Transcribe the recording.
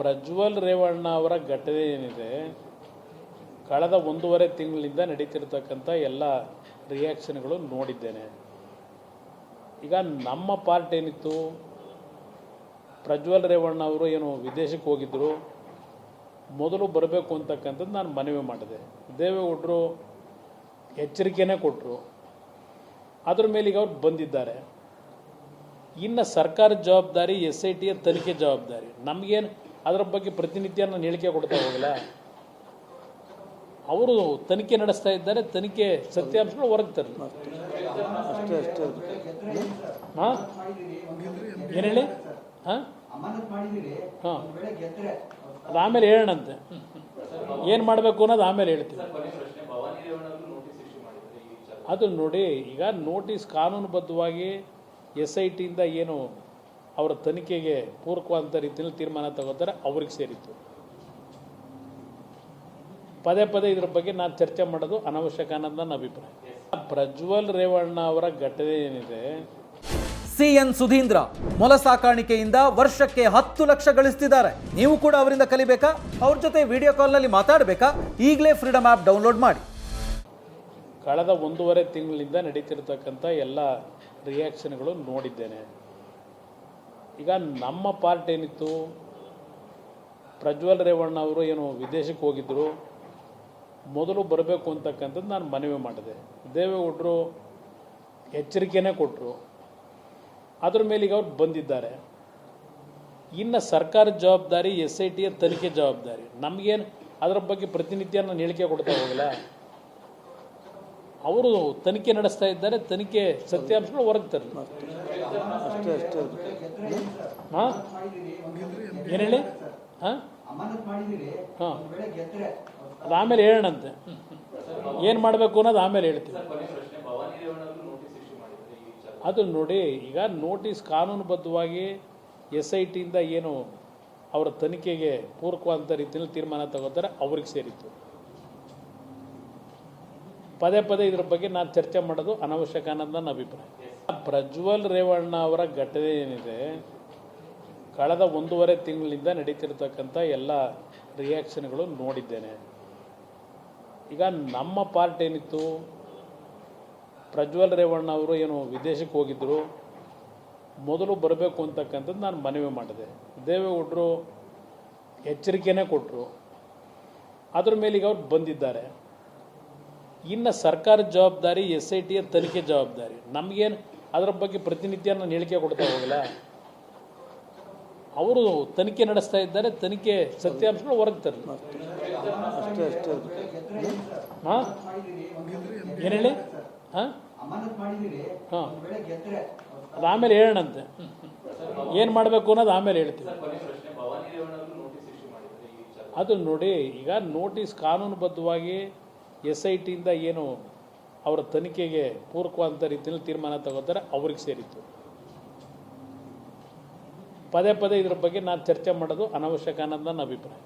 ಪ್ರಜ್ವಲ್ ರೇವಣ್ಣ ಅವರ ಘಟನೆ ಏನಿದೆ, ಕಳೆದ ಒಂದೂವರೆ ತಿಂಗಳಿಂದ ನಡೀತಿರ್ತಕ್ಕಂಥ ಎಲ್ಲ ರಿಯಾಕ್ಷನ್ಗಳು ನೋಡಿದ್ದೇನೆ. ಈಗ ನಮ್ಮ ಪಾರ್ಟ್ ಏನಿತ್ತು? ಪ್ರಜ್ವಲ್ ರೇವಣ್ಣ ಅವರು ಏನು ವಿದೇಶಕ್ಕೆ ಹೋಗಿದ್ದರು ಮೊದಲು ಬರಬೇಕು ಅಂತಕ್ಕಂಥದ್ದು ನಾನು ಮನವಿ ಮಾಡಿದೆ. ದೇವೇಗೌಡರು ಎಚ್ಚರಿಕೆನೇ ಕೊಟ್ಟರು ಅದ್ರ ಮೇಲೆ ಈಗ ಅವ್ರು ಬಂದಿದ್ದಾರೆ. ಇನ್ನು ಸರ್ಕಾರದ ಜವಾಬ್ದಾರಿ ಎಸ್ ಐ ಟಿಯ ತನಿಖೆ ಜವಾಬ್ದಾರಿ. ನಮಗೇನು ಅದರ ಬಗ್ಗೆ ಪ್ರತಿನಿತ್ಯ ನಾನು ಹೇಳಿಕೆ ಕೊಡ್ತಾ ಹೋಗಲ್ಲ. ಅವರು ತನಿಖೆ ನಡೆಸ್ತಾ ಇದ್ದಾರೆ ತನಿಖೆ ಸತ್ಯಾಂಶಗಳು ಹೊರಗೆ ತರಲಿ. ಅಷ್ಟೇ ಅಷ್ಟೇ. ಹಾಂ? ಏನು ಹೇಳಿ? ಹಾಂ? ಹಾಂ. ಅದು ಆಮೇಲೆ ಹೇಳೋಣಂತೆ. ಏನು ಮಾಡಬೇಕು ಅನ್ನೋದು ಆಮೇಲೆ ಹೇಳ್ತೀವಿ ಅದು ನೋಡಿ ಈಗ ನೋಟಿಸ್ ಕಾನೂನುಬದ್ಧವಾಗಿ ಎಸ್ ಐ ಟಿಯಿಂದ ಏನು ಅವರ ತನಿಖೆಗೆ ಪೂರಕವಾದಂಥ ರೀತಿಯಲ್ಲಿ ತೀರ್ಮಾನ ತಗೋತಾರೆ ಅವ್ರಿಗೆ ಸೇರಿತ್ತು. ಪದೇ ಪದೇ ಇದ್ರ ಬಗ್ಗೆ ನಾನು ಚರ್ಚೆ ಮಾಡೋದು ಅನವಶ್ಯಕ ಅನ್ನೋದು ನನ್ನ ಅಭಿಪ್ರಾಯ. ಪ್ರಜ್ವಲ್ ರೇವಣ್ಣ ಅವರ ಘಟನೆ ಏನಿದೆ? ಸಿಎನ್ ಸುಧೀಂದ್ರ ಮೊಲ ಸಾಕಾಣಿಕೆಯಿಂದ ವರ್ಷಕ್ಕೆ ಹತ್ತು ಲಕ್ಷ ಗಳಿಸ್ತಿದ್ದಾರೆ. ನೀವು ಕೂಡ ಅವರಿಂದ ಕಲಿಬೇಕಾ? ಅವ್ರ ಜೊತೆ ವಿಡಿಯೋ ಕಾಲ್ನಲ್ಲಿ ಮಾತಾಡಬೇಕಾ? ಈಗಲೇ ಫ್ರೀಡಮ್ ಆ್ಯಪ್ ಡೌನ್ಲೋಡ್ ಮಾಡಿ. ಕಳೆದ ಒಂದೂವರೆ ತಿಂಗಳಿಂದ ನಡೀತಿರ್ತಕ್ಕಂಥ ಎಲ್ಲ ರಿಯಾಕ್ಷನ್ಗಳು ನೋಡಿದ್ದೇನೆ. ಈಗ ನಮ್ಮ ಪಾರ್ಟ್ ಏನಿತ್ತು? ಪ್ರಜ್ವಲ್ ರೇವಣ್ಣ ಅವರು ಏನು ವಿದೇಶಕ್ಕೆ ಹೋಗಿದ್ದರು ಮೊದಲು ಬರಬೇಕು ಅಂತಕ್ಕಂಥದ್ದು ನಾನು ಮನವಿ ಮಾಡಿದೆ. ದೇವೇಗೌಡರು ಎಚ್ಚರಿಕೆನೇ ಕೊಟ್ಟರು ಅದ್ರ ಮೇಲೆ ಈಗ ಅವ್ರು ಬಂದಿದ್ದಾರೆ. ಇನ್ನು ಸರ್ಕಾರದ ಜವಾಬ್ದಾರಿ ಎಸ್ ಐ ಟಿಯ ತನಿಖೆ ಜವಾಬ್ದಾರಿ. ನಮಗೇನು ಅದರ ಬಗ್ಗೆ ಪ್ರತಿನಿತ್ಯ ನಾನು ಹೇಳಿಕೆ ಕೊಡ್ತಾ ಹೋಗಲ್ಲ. ಅವರು ತನಿಖೆ ನಡೆಸ್ತಾ ಇದ್ದಾರೆ. ತನಿಖೆ ಸತ್ಯಾಂಶಗಳು ಹೊರಗೆ ತರಲಿ. ಅಷ್ಟೇ ಅಷ್ಟೇ. ಹಾಂ? ಏನು ಹೇಳಿ? ಹಾಂ? ಹಾಂ. ಅದು ಆಮೇಲೆ ಹೇಳೋಣಂತೆ. ಏನು ಮಾಡಬೇಕು ಅನ್ನೋದು ಆಮೇಲೆ ಹೇಳ್ತೀವಿ ಅದು ನೋಡಿ, ಈಗ ನೋಟಿಸ್ ಕಾನೂನುಬದ್ಧವಾಗಿ ಎಸ್ ಐ ಟಿಯಿಂದ ಏನು ಅವರ ತನಿಖೆಗೆ ಪೂರಕವಾದಂಥ ರೀತಿಯಲ್ಲಿ ತೀರ್ಮಾನ ತಗೋತಾರೆ, ಅವ್ರಿಗೆ ಸೇರಿತ್ತು. ಪದೇ ಪದೇ ಇದ್ರ ಬಗ್ಗೆ ನಾನು ಚರ್ಚೆ ಮಾಡೋದು ಅನವಶ್ಯಕ ಅನ್ನೋದು ನನ್ನ ಅಭಿಪ್ರಾಯ. ಪ್ರಜ್ವಲ್ ರೇವಣ್ಣ ಅವರ ಘಟನೆ ಏನಿದೆ, ಕಳೆದ ಒಂದೂವರೆ ತಿಂಗಳಿಂದ ನಡೀತಿರ್ತಕ್ಕಂಥ ಎಲ್ಲ ರಿಯಾಕ್ಷನ್ಗಳು ನೋಡಿದ್ದೇನೆ. ಈಗ ನಮ್ಮ ಪಾರ್ಟ್ ಏನಿತ್ತು? ಪ್ರಜ್ವಲ್ ರೇವಣ್ಣ ಅವರು ಏನು ವಿದೇಶಕ್ಕೆ ಹೋಗಿದ್ದರು ಮೊದಲು ಬರಬೇಕು ಅಂತಕ್ಕಂಥದ್ದು ನಾನು ಮನವಿ ಮಾಡಿದೆ. ದೇವೇಗೌಡರು ಎಚ್ಚರಿಕೆನೇ ಕೊಟ್ಟರು ಅದ್ರ ಮೇಲೆ ಈಗ ಅವ್ರು ಬಂದಿದ್ದಾರೆ. ಇನ್ನು ಸರ್ಕಾರದ ಜವಾಬ್ದಾರಿ ಎಸ್ ಐ ಟಿಯ ತನಿಖೆ ಜವಾಬ್ದಾರಿ. ನಮಗೇನು ಅದರ ಬಗ್ಗೆ ಪ್ರತಿನಿತ್ಯ ನಾನು ಹೇಳಿಕೆ ಕೊಡ್ತಾ ಹೋಗಲ್ಲ. ಅವರು ತನಿಖೆ ನಡೆಸ್ತಾ ಇದ್ದಾರೆ ತನಿಖೆ ಸತ್ಯಾಂಶಗಳು ಹೊರಗೆ ತರಲಿ. ಅಷ್ಟೇ ಅಷ್ಟೇ. ಹಾಂ? ಏನು ಹೇಳಿ? ಹಾಂ? ಹಾಂ. ಅದು ಆಮೇಲೆ ಹೇಳೋಣಂತೆ. ಏನು ಮಾಡಬೇಕು ಅನ್ನೋದು ಆಮೇಲೆ ಹೇಳ್ತೀವಿ ಅದು ನೋಡಿ ಈಗ ನೋಟಿಸ್ ಕಾನೂನುಬದ್ಧವಾಗಿ ಎಸ್ ಐ ಟಿಯಿಂದ ಏನು ಅವರ ತನಿಖೆಗೆ ಪೂರಕವಾದಂಥ ರೀತಿಯಲ್ಲಿ ತೀರ್ಮಾನ ತಗೋತಾರೆ, ಅವ್ರಿಗೆ ಸೇರಿತ್ತು. ಪದೇ ಪದೇ ಇದ್ರ ಬಗ್ಗೆ ನಾನು ಚರ್ಚೆ ಮಾಡೋದು ಅನವಶ್ಯಕ ಅನ್ನೋದು ನನ್ನ ಅಭಿಪ್ರಾಯ.